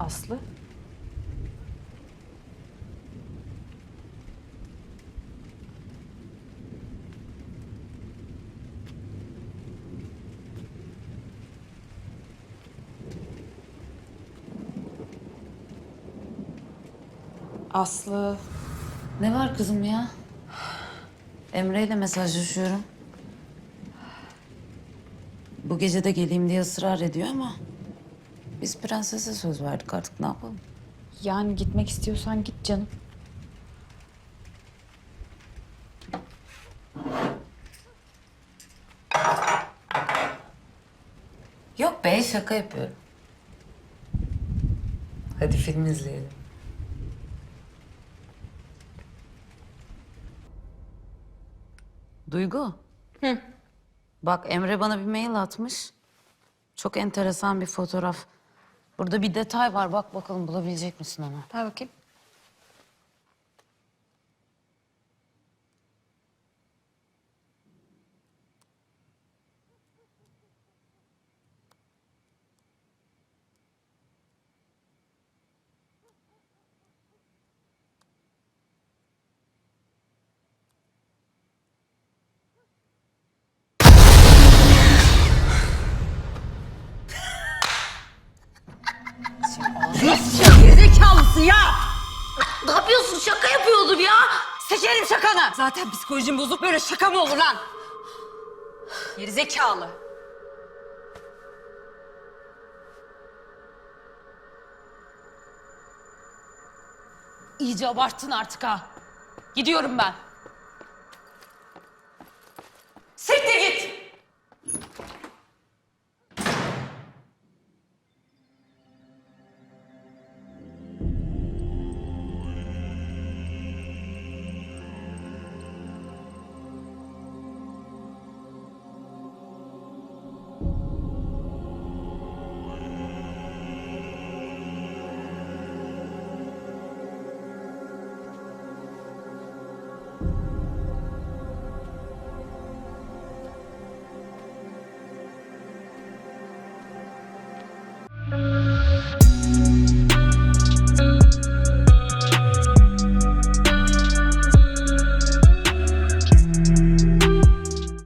Aslı? Aslı. Ne var kızım ya? Emre ile mesajlaşıyorum. Bu gece de geleyim diye ısrar ediyor ama... Biz prensese söz verdik artık ne yapalım? Yani gitmek istiyorsan git canım. Yok be şaka yapıyorum. Hadi film izleyelim. Duygu. Hı. Bak Emre bana bir mail atmış. Çok enteresan bir fotoğraf. Burada bir detay var. Bak bakalım bulabilecek misin onu? Ver bakayım. Gerizekalısı ya! Ne yapıyorsun? Şaka yapıyordum ya. Seçerim şakanı. Zaten psikolojim bozuk böyle şaka mı olur lan? Gerizekalı. İyice abarttın artık ha. Gidiyorum ben.